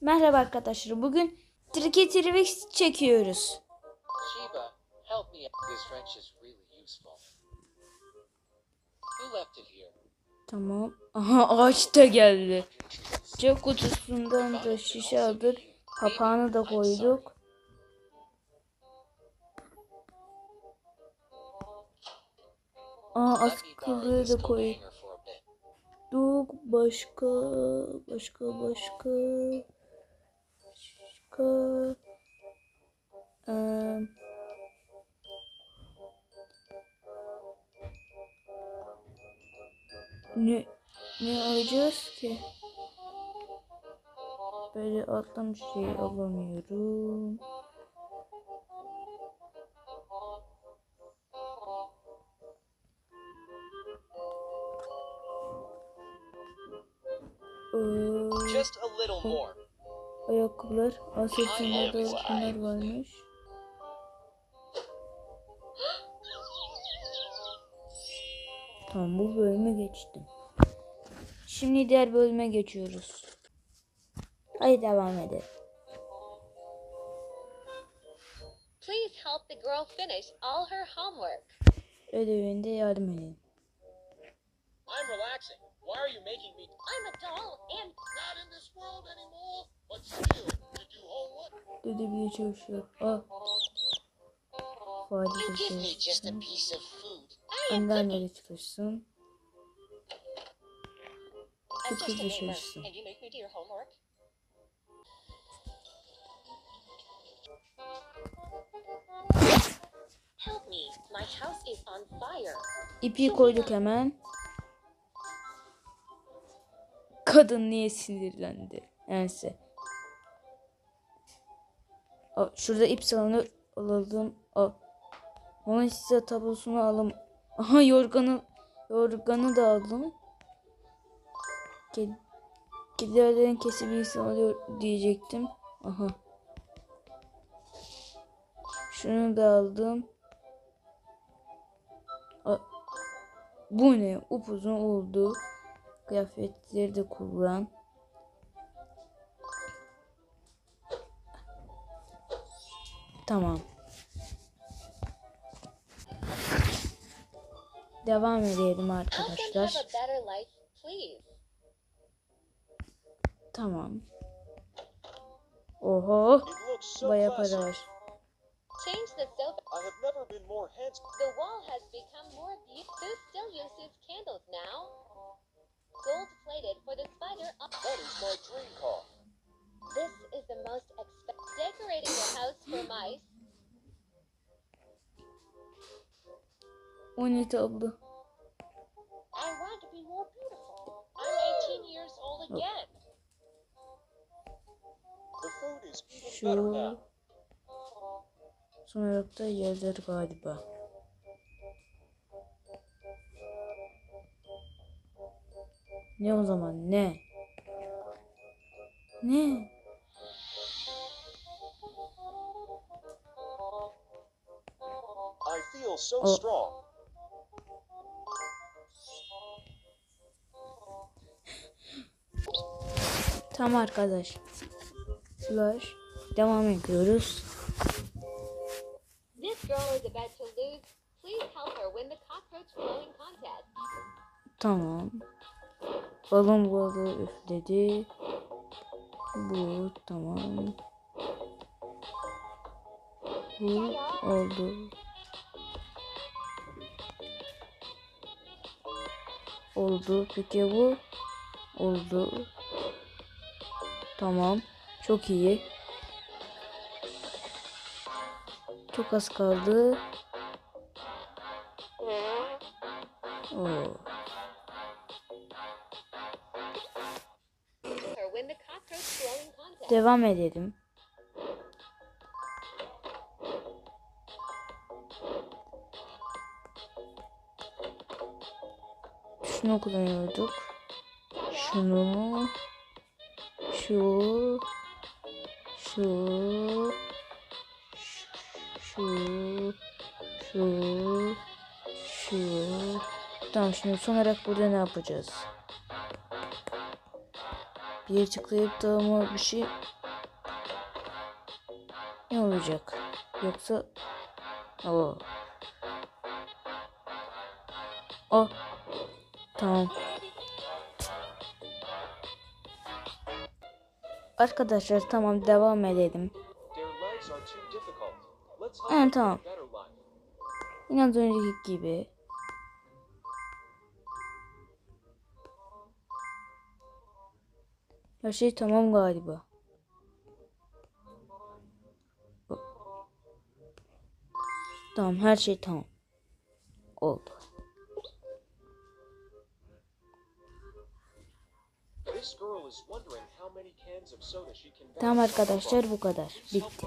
Merhaba arkadaşlar. Bugün Tricky Trivix çekiyoruz. Sheba, help me. This wrench is really useful. Who left it here? Tamam. Aha ağaç da geldi. Cep kutusundan da şişe aldık. Kapağını da koyduk. Aa askılığı da koyduk. Başka, başka, başka, başka. Eee, ne, ne alacağız ki? Böyle atlam şey alamıyorum. Ee, Just a little more. Ayakkabılar. Asesimde de bunlar varmış. Tamam bu bölümü geçtim. Şimdi diğer bölüme geçiyoruz. Hadi devam edelim. Please help the girl finish all her homework. Ödevinde yardım edin. I'm relaxing. Why are you making me I'm a doll and not in this world anymore? But still, to do homework? Ödevine çalışıyor. Ah. Fare You give me just a çalışsın. piece of food. Anneanne de çalışsın. I'm Çok just a neighbor. Can you make me do your homework? Help me. My house is on fire. İpi koyduk hemen. Kadın niye sinirlendi? Neyse. Aa, şurada ip salonu alalım. Aa, Onun size tablosunu alım. Aha yorganı yorganı da aldım. Ked Kedilerden kesip insan alıyor diyecektim. Aha. Şunu da aldım. Aa, bu ne? Upuzun oldu. Kıyafetleri de kullan. Tamam. Devam edelim arkadaşlar. Tamam. Oho. Baya para var. Change the sofa. I have never been more handsome. The wall has become more beautiful. Still uses candles now? Gold plated for the spider. up- That is my dream car. This is the most expensive. Decorating your house for mice. O ne tablo? I want to be more beautiful. I'm 18 years old oh. again. The food is even better now. Son olarak da yerler galiba. Ne o zaman ne? Ne? I feel so Oh. strong. Tamam arkadaş. Slash. Devam ediyoruz. This girl is about to lose. Please help her win the cockroach blowing contest. Tamam. Balon balığı üfledi. Bu tamam. Bu oldu. Oldu. Peki bu? Oldu. Tamam. Çok iyi. Çok az kaldı. Oo. Devam edelim. Şunu kullanıyorduk. Şunu. Şu. Şu. Şu. Şu. Şu. Tamam şimdi son olarak burada ne yapacağız? Bir yere tıklayıp da ama bir şey ne olacak? Yoksa o o tamam. Arkadaşlar tamam devam edelim. Evet tamam. Yine az önceki gibi. Her şey tamam galiba. Tamam her şey tamam. Oldu. Tamam arkadaşlar bu kadar. Bitti.